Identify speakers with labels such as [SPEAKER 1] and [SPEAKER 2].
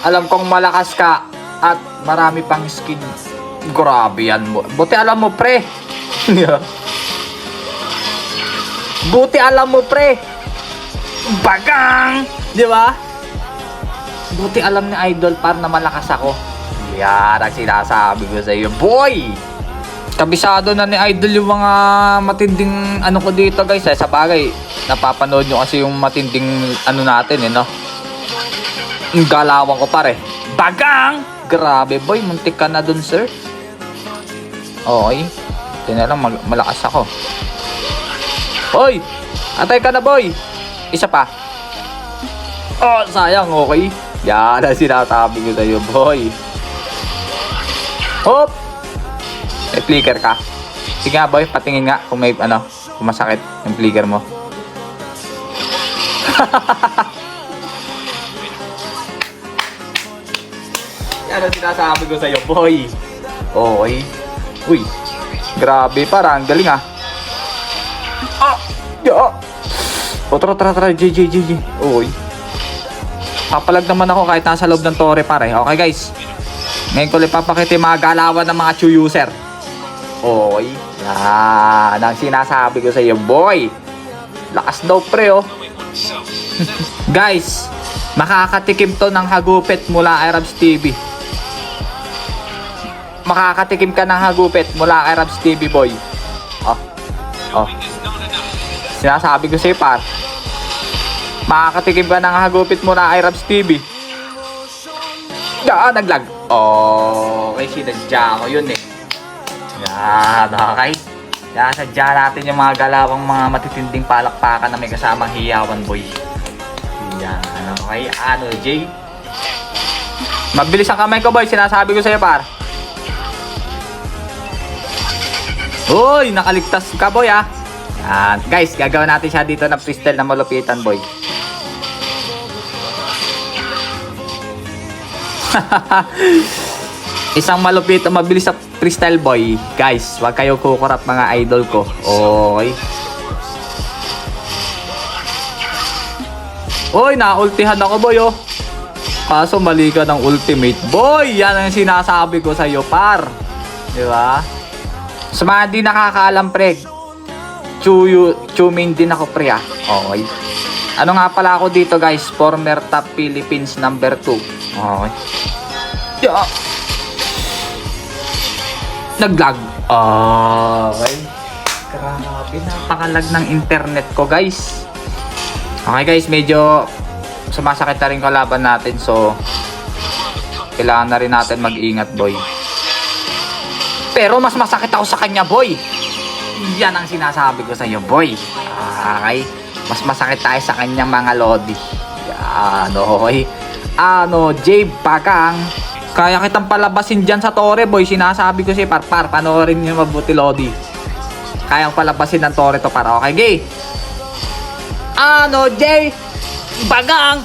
[SPEAKER 1] Alam kong malakas ka at marami pang skin. Grabe yan mo. Buti alam mo, pre. Buti alam mo, pre. Bagang! Di ba? Buti alam ni Idol par na malakas ako. Yan ang sinasabi ko sa iyo, boy! Kabisado na ni Idol yung mga matinding ano ko dito guys eh. Sa bagay, napapanood nyo kasi yung matinding ano natin eh no. Yung galawan ko pare. Bagang! Grabe boy, muntik ka na dun sir. Okay. Na lang, mag- malakas ako. Hoy! Atay ka na boy! Isa pa. Oh, sayang, okay. Yan ang sinasabi ko sa'yo, boy. Hop! May flicker ka. Sige nga, boy, patingin nga kung may, ano, kung masakit yung flicker mo. Ang sinasabi ko sa'yo, boy. Okay. Uy, grabe, parang galing ah. Ah! Ya! O, tara, tara, tara, J, J, J, J. Uy. Papalag naman ako kahit nasa loob ng tore, pare. Okay, guys. Ngayon ko ulit papakita yung mga galawan ng mga Chew user. Oy, yan ang sinasabi ko sa iyo, boy. Lakas daw pre, oh. Guys, makakatikim to ng hagupit mula kay Rabs TV. Makakatikim ka ng hagupit mula kay Rabs TV, boy. Oh, oh. Sinasabi ko sa'yo, par. Makakatikim ka ng hagupit mula kay Rabs TV. Yan, naglag. Oh, okay, sinadya ko yun eh. Yan, okay. Yan, sadya natin yung mga galawang mga matitinding palakpakan na may kasamang hiyawan, boy. Yan, okay. Ano, Jay? Mabilis ang kamay ko, boy. Sinasabi ko sa'yo, par. Uy, nakaligtas ka, boy, ah. Yan. Guys, gagawin natin siya dito na freestyle na malupitan, boy. Isang malupit at mabilis sa freestyle boy. Guys, wag kayo kukurap mga idol ko. Okay. Oy, naultihan ako boy oh. Kaso mali ka ng ultimate. Boy, yan ang sinasabi ko sa iyo, par. Di ba? Sa mga di nakakaalam, pre. Chuyu, chumin din ako, pre, ah. Okay. Ano nga pala ako dito, guys? Former top Philippines number 2. Okay. Yeah. Naglag. Okay. Grabe, napakalag ng internet ko, guys. Okay, guys, medyo sumasakit na rin kalaban natin. So, kailangan na rin natin mag-ingat, boy. Pero mas masakit ako sa kanya, boy. Yan ang sinasabi ko sa iyo, boy. Okay. Mas masakit tayo sa kanyang mga lodi. Yan, okay. Ano, J. Bakang. Kaya kitang palabasin dyan sa tore, boy. Sinasabi ko si Parpar, panoorin niyo mabuti, lodi. Kayang palabasin ng tore to para. Okay, gay. Ano, J. Bagang.